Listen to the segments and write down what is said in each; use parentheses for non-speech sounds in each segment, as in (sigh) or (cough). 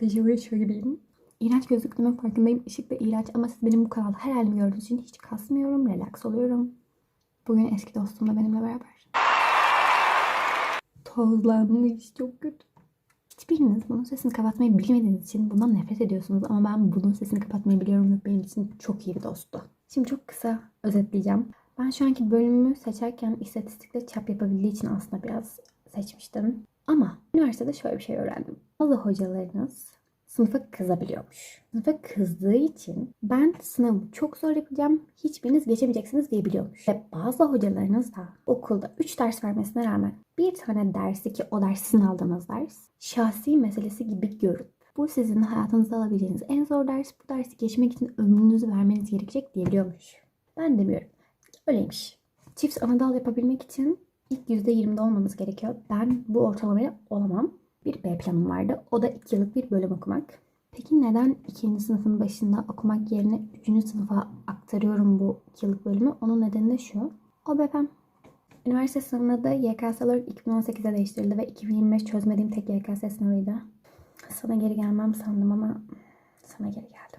Dejavu'ya şöyle gibiyim. İğrenç gözüktüğümün farkındayım. Işık da iğrenç ama siz benim bu kanalda her halimi gördüğünüz için hiç kasmıyorum. Relax oluyorum. Bugün eski dostum da benimle beraber. Tozlanmış. Çok kötü. Hiçbiriniz bunun sesini kapatmayı bilmediğiniz için bundan nefret ediyorsunuz ama ben bunun sesini kapatmayı biliyorum ve benim için çok iyi bir dosttu. Şimdi çok kısa özetleyeceğim. Ben şu anki bölümümü seçerken istatistikte çap yapabildiği için aslında biraz seçmiştim. Ama üniversitede şöyle bir şey öğrendim. Bazı hocalarınız sınıfa kızabiliyormuş. Sınıfa kızdığı için ben sınavı çok zor yapacağım, hiçbiriniz geçemeyeceksiniz diyebiliyormuş. Ve bazı hocalarınız da okulda 3 ders vermesine rağmen bir tane dersi ki o ders sizin aldığınız ders şahsi meselesi gibi görüp bu sizin hayatınızda alabileceğiniz en zor ders bu dersi geçmek için ömrünüzü vermeniz gerekecek diyebiliyormuş. Ben demiyorum. Öyleymiş. Çift anadal yapabilmek için ilk %20'de olmamız gerekiyor. Ben bu ortalamaya olamam. Bir B planım vardı. O da 2 yıllık bir bölüm okumak. Peki neden 2. sınıfın başında okumak yerine 3. sınıfa aktarıyorum bu 2 yıllık bölümü? Onun nedeni de şu. OBP'm. Üniversite sınavında da YKS olarak 2018'e değiştirildi ve 2025 çözmediğim tek YKS sınavıydı. Sana geri gelmem sandım ama sana geri geldim.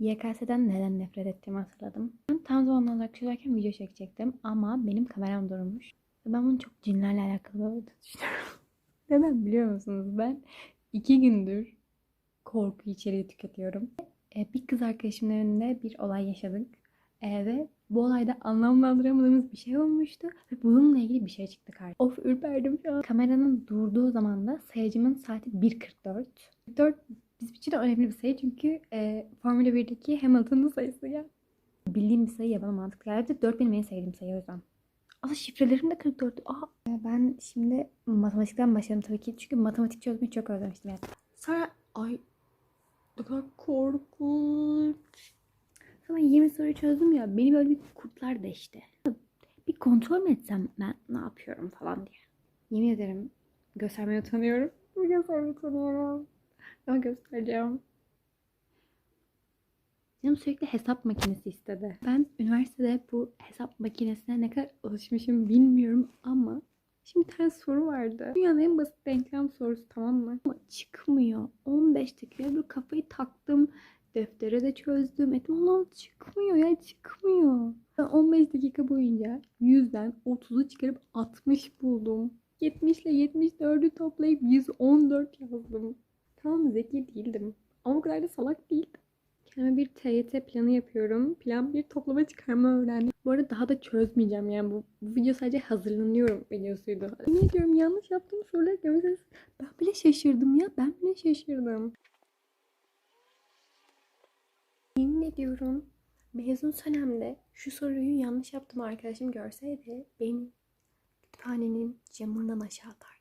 YKS'den neden nefret ettiğimi hatırladım. Ben tam zamanlı olarak çözerken video çekecektim ama benim kameram durmuş. Ben bunun çok cinlerle alakalı düşünüyorum. (laughs) neden biliyor musunuz? Ben iki gündür korku içeriği tüketiyorum. E, bir kız arkadaşımın önünde bir olay yaşadık. E, ve bu olayda anlamlandıramadığımız bir şey olmuştu. Ve bununla ilgili bir şey çıktı karşıma. Of ürperdim şu an. Kameranın durduğu zaman da sayacımın saati 1.44. 4 bizim için de önemli bir sayı çünkü e, Formula 1'deki Hamilton'ın sayısı ya. Bildiğim bir sayı ya bana mantıklı geldi. 4 benim en sevdiğim sayı o yüzden. Ama şifrelerim de 44. Aa, ben şimdi matematikten başladım tabii ki. Çünkü matematik çözmeyi çok özlemiştim. Yani. Sonra ay ne kadar korkunç. Sonra 20 soruyu çözdüm ya. Beni böyle bir kurtlar deşti. Bir kontrol mü etsem ben ne yapıyorum falan diye. Yemin ederim göstermeye utanıyorum. Göstermeye utanıyorum. Ama göstereceğim. Canım sürekli hesap makinesi istedi. Ben üniversitede bu hesap makinesine ne kadar alışmışım bilmiyorum ama şimdi bir tane soru vardı. Dünyanın en basit denklem sorusu tamam mı? Ama çıkmıyor. 15 dakika bir kafayı taktım. Deftere de çözdüm. Ettim Allah'ım çıkmıyor ya çıkmıyor. Ben 15 dakika boyunca 100'den 30'u çıkarıp 60 buldum. 70 ile 74'ü toplayıp 114 yazdım. Tamam zeki değildim. Ama o kadar da salak değildim. Kendime bir TYT planı yapıyorum. Plan bir toplama çıkarma öğrendim. Bu arada daha da çözmeyeceğim yani bu, bu video sadece hazırlanıyorum videosuydu. Ne diyorum yanlış yaptığım soruları görürseniz ben bile şaşırdım ya ben bile şaşırdım. Yemin ediyorum mezun senemde şu soruyu yanlış yaptım arkadaşım görseydi benim kütüphanenin camından aşağı atardı.